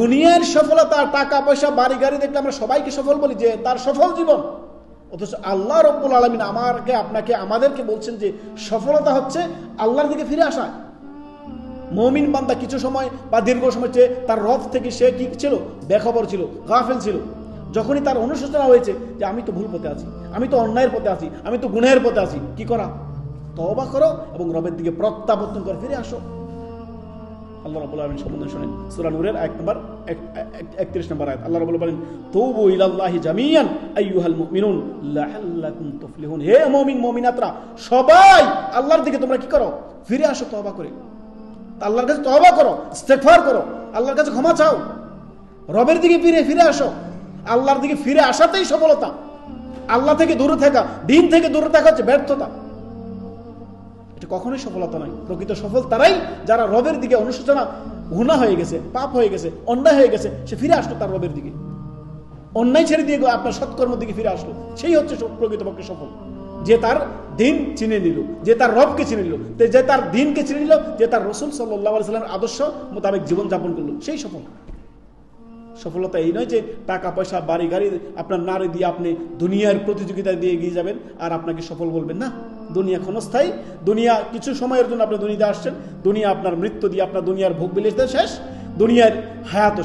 দুনিয়ার সফলতা, টাকা, পয়সা, বাড়ি, গাড়ি দেখলে আমরা সবাইকে সফল বলি যে তার সফল জীবন। অথচ আল্লাহ রব্বুল আলমিন আমাকে আপনাকে, আমাদেরকে বলছেন যে সফলতা হচ্ছে আল্লাহর দিকে ফিরে আসা। মমিন বান্দা কিছু সময় বা দীর্ঘ সময় চেয়ে তার রথ থেকে সে কি ছিল? বেখবর ছিল, গাফেল ছিল। যখনই তার অনুশোচনা হয়েছে যে আমি তো ভুল পথে আছি, আমি তো অন্যায়ের পথে আছি, আমি তো গুণের পথে আছি, কি করা? তবা করো এবং রবের দিকে প্রত্যাবর্তন করে ফিরে আসো। আল্লাহ রাব্বুল আলামিন সম্বন্ধে শুনেন। সূরা নূরের এক নম্বর 31 নম্বর আয়াত। আল্লাহ রাব্বুল বলেন, তুবু ইলাল্লাহি জামিয়ান আইয়ুহাল মুমিনুন, লাআল্লাকুম তুফলিহুন। হে মুমিন, মুমিনাতরা, সবাই আল্লাহর দিকে তোমরা কি করো? ফিরে আসো, তওবা করে। আল্লাহর কাছে তওবা করো, ইস্তেগফার করো, আল্লাহর কাছে ক্ষমা চাও। রবের দিকে ফিরে ফিরে আসো। আল্লাহর দিকে ফিরে আসাতেই সফলতা। আল্লাহ থেকে দূরে থাকা, দিন থেকে দূরে থাকা হচ্ছে ব্যর্থতা। এটা কখনোই সফলতা নয়। প্রকৃত সফল তারাই যারা রবের দিকে অনুশোচনা গুণা হয়ে গেছে, পাপ হয়ে গেছে, অন্যায় হয়ে গেছে, সে ফিরে আসলো তার রবের দিকে। অন্যায় ছেড়ে দিয়ে আপনার সৎকর্ম দিকে ফিরে আসলো। সেই হচ্ছে প্রকৃতপক্ষে সফল। যে তার দিন চিনে নিল, যে তার রবকে চিনে নিল যে তার দিনকে চিনে নিল, যে তার রসুল সাল্লাহ সাল্লামের আদর্শ মোতাবেক জীবন যাপন করল, সেই সফল। সফলতা এই নয় যে টাকা, পয়সা, বাড়ি, গাড়ি আপনার নারী দিয়ে আপনি দুনিয়ার প্রতিযোগিতা দিয়ে এগিয়ে যাবেন আর আপনাকে সফল বলবেন না। দুনিয়া ক্ষণস্থায়ী। দুনিয়া কিছু সময়ের জন্য আপনি দুনিয়াতে আসছেন। দুনিয়া আপনার মৃত্যু দিয়ে আপনার দুনিয়ার ভোগ বিলাস শেষ। দুনিয়ার হায়াত